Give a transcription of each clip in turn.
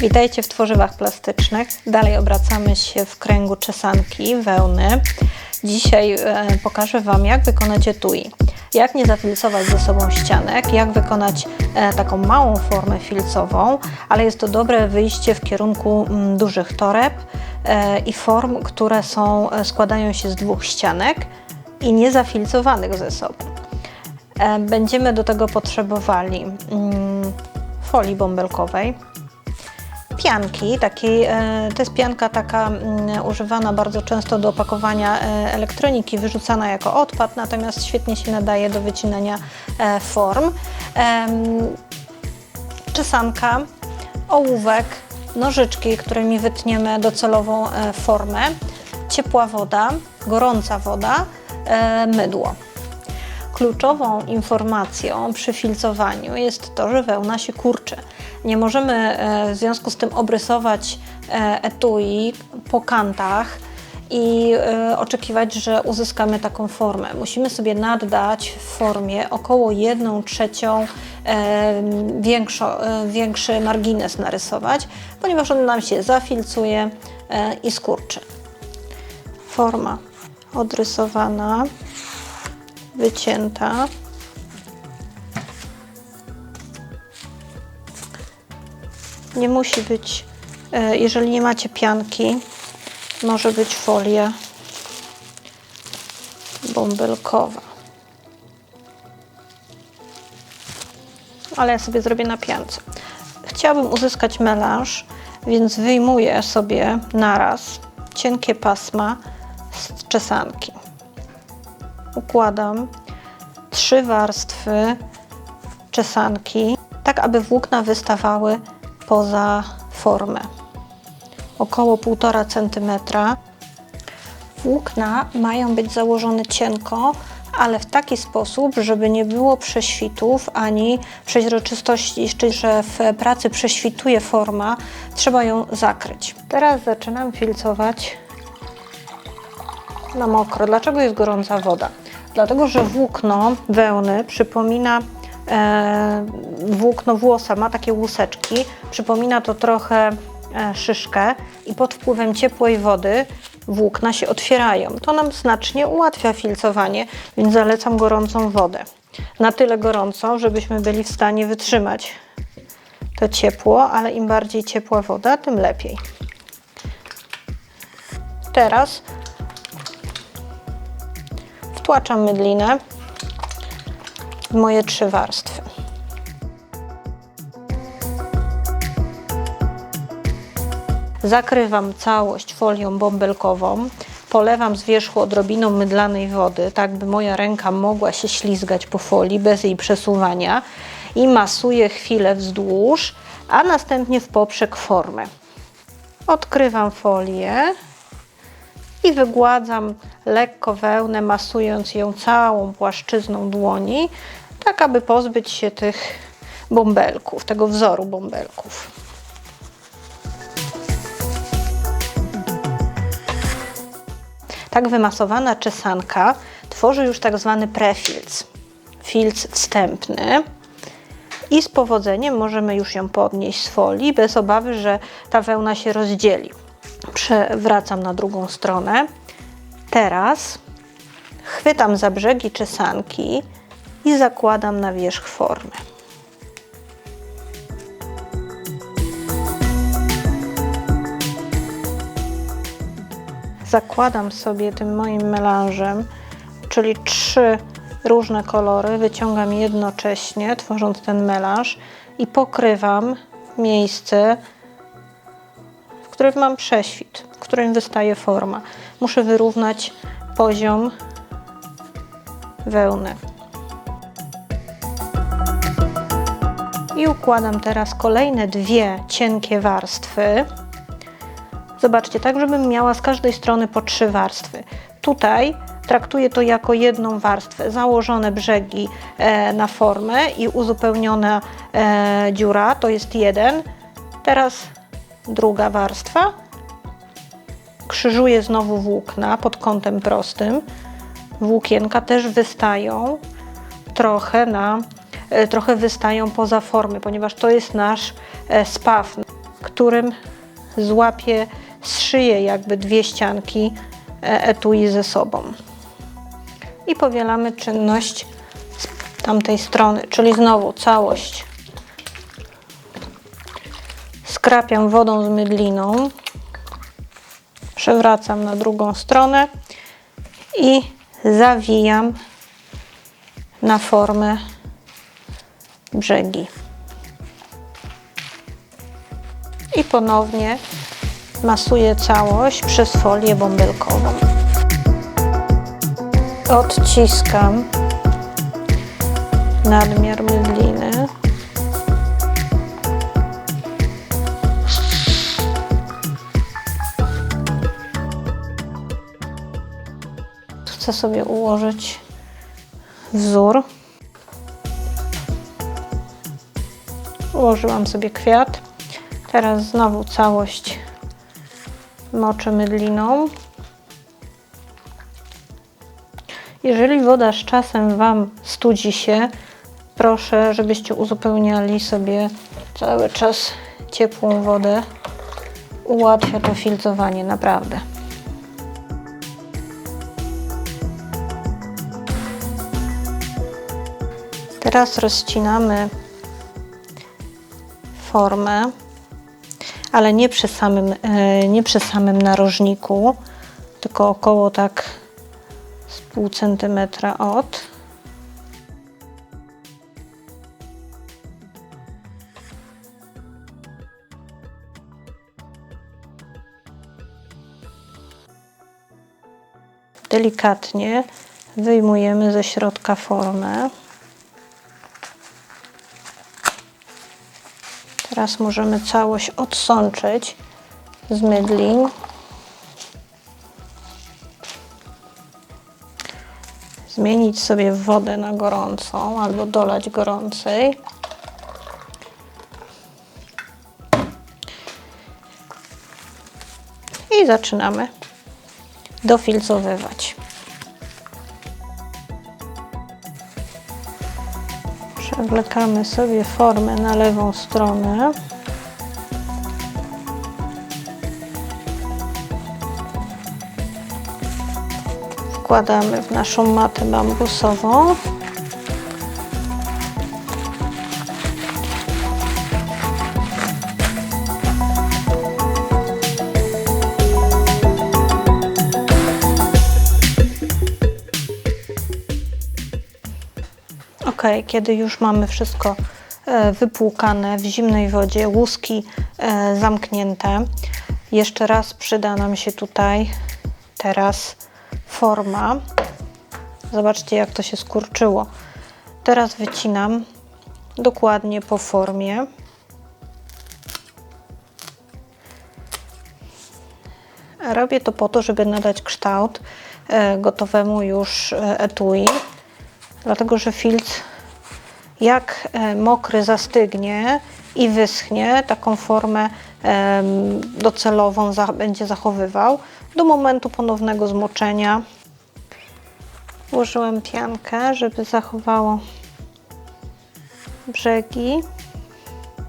Witajcie w tworzywach plastycznych. Dalej obracamy się w kręgu czesanki, wełny. Dzisiaj e, pokażę Wam, jak wykonać etui. Jak nie zafilcować ze sobą ścianek, jak wykonać e, taką małą formę filcową, ale jest to dobre wyjście w kierunku mm, dużych toreb e, i form, które są, składają się z dwóch ścianek i nie zafilcowanych ze sobą. Będziemy do tego potrzebowali mm, folii bąbelkowej, pianki, takiej, to jest pianka taka mm, używana bardzo często do opakowania e, elektroniki, wyrzucana jako odpad, natomiast świetnie się nadaje do wycinania e, form. Czesanka, ołówek, nożyczki, którymi wytniemy docelową e, formę, ciepła woda, gorąca woda, mydło. Kluczową informacją przy filcowaniu jest to, że wełna się kurczy. Nie możemy e, w związku z tym obrysować e, etui po kantach i e, oczekiwać, że uzyskamy taką formę. Musimy sobie naddać w formie około 1 trzecią większy margines narysować, ponieważ on nam się zafilcuje i skurczy. Forma odrysowana wycięta. Nie musi być, e, jeżeli nie macie pianki, może być folia bąbelkowa. Ale ja sobie zrobię na piance. Chciałabym uzyskać melanż, więc wyjmuję sobie naraz cienkie pasma z czesanki układam trzy warstwy czesanki, tak aby włókna wystawały poza formę. Około 1,5 cm. Włókna mają być założone cienko, ale w taki sposób, żeby nie było prześwitów ani przeźroczystości, czyli że w pracy prześwituje forma, trzeba ją zakryć. Teraz zaczynam filcować na mokro. Dlaczego jest gorąca woda? Dlatego, że włókno wełny przypomina e, włókno włosa, ma takie łuseczki, przypomina to trochę e, szyszkę i pod wpływem ciepłej wody włókna się otwierają. To nam znacznie ułatwia filcowanie, więc zalecam gorącą wodę. Na tyle gorącą, żebyśmy byli w stanie wytrzymać to ciepło, ale im bardziej ciepła woda, tym lepiej. Teraz wtłaczam mydlinę w moje trzy warstwy. Zakrywam całość folią bąbelkową, polewam z wierzchu odrobiną mydlanej wody, tak by moja ręka mogła się ślizgać po folii bez jej przesuwania i masuję chwilę wzdłuż, a następnie w poprzek formę. Odkrywam folię i wygładzam lekko wełnę, masując ją całą płaszczyzną dłoni, tak aby pozbyć się tych bąbelków, tego wzoru bąbelków. Tak wymasowana czesanka tworzy już tak zwany prefilc, filc wstępny i z powodzeniem możemy już ją podnieść z folii bez obawy, że ta wełna się rozdzieli. Przewracam na drugą stronę. Teraz chwytam za brzegi czesanki i zakładam na wierzch formy. Zakładam sobie tym moim melanżem, czyli trzy różne kolory, wyciągam jednocześnie, tworząc ten melanż i pokrywam miejsce, którym mam prześwit, w którym wystaje forma. Muszę wyrównać poziom wełny. I układam teraz kolejne dwie cienkie warstwy. Zobaczcie, tak żebym miała z każdej strony po trzy warstwy. Tutaj traktuję to jako jedną warstwę, założone brzegi e, na formę i uzupełniona e, dziura, to jest jeden. Teraz druga warstwa. Krzyżuję znowu włókna pod kątem prostym. Włókienka też wystają trochę na, e, trochę wystają poza formy, ponieważ to jest nasz e, spaw. którym złapię, zszyję jakby dwie ścianki e, etui ze sobą. I powielamy czynność z tamtej strony, czyli znowu całość skrapiam wodą z mydliną, przewracam na drugą stronę i zawijam na formę brzegi. I ponownie masuję całość przez folię bąbelkową. Odciskam nadmiar mydliny. Chcę sobie ułożyć wzór. Ułożyłam sobie kwiat. Teraz znowu całość moczę mydliną. Jeżeli woda z czasem Wam studzi się, proszę, żebyście uzupełniali sobie cały czas ciepłą wodę. Ułatwia to filtrowanie, naprawdę. Teraz rozcinamy formę, ale nie przy samym, e, nie przy samym narożniku, tylko około tak z pół centymetra od. Delikatnie wyjmujemy ze środka formę. Teraz możemy całość odsączyć z mydlin. Zmienić sobie wodę na gorącą albo dolać gorącej. I zaczynamy dofilcowywać. Przewlekamy sobie formę na lewą stronę. Wkładamy w naszą matę bambusową. Ok, kiedy już mamy wszystko e, wypłukane w zimnej wodzie, łuski e, zamknięte, jeszcze raz przyda nam się tutaj teraz forma. Zobaczcie, jak to się skurczyło. Teraz wycinam dokładnie po formie. Robię to po to, żeby nadać kształt e, gotowemu już etui dlatego że filc jak e, mokry zastygnie i wyschnie, taką formę docelową będzie zachowywał do momentu ponownego zmoczenia. Włożyłem piankę, żeby zachowało brzegi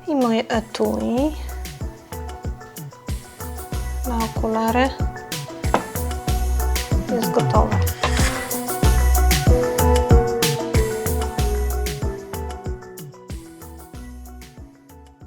i moje etui na okulary jest gotowe.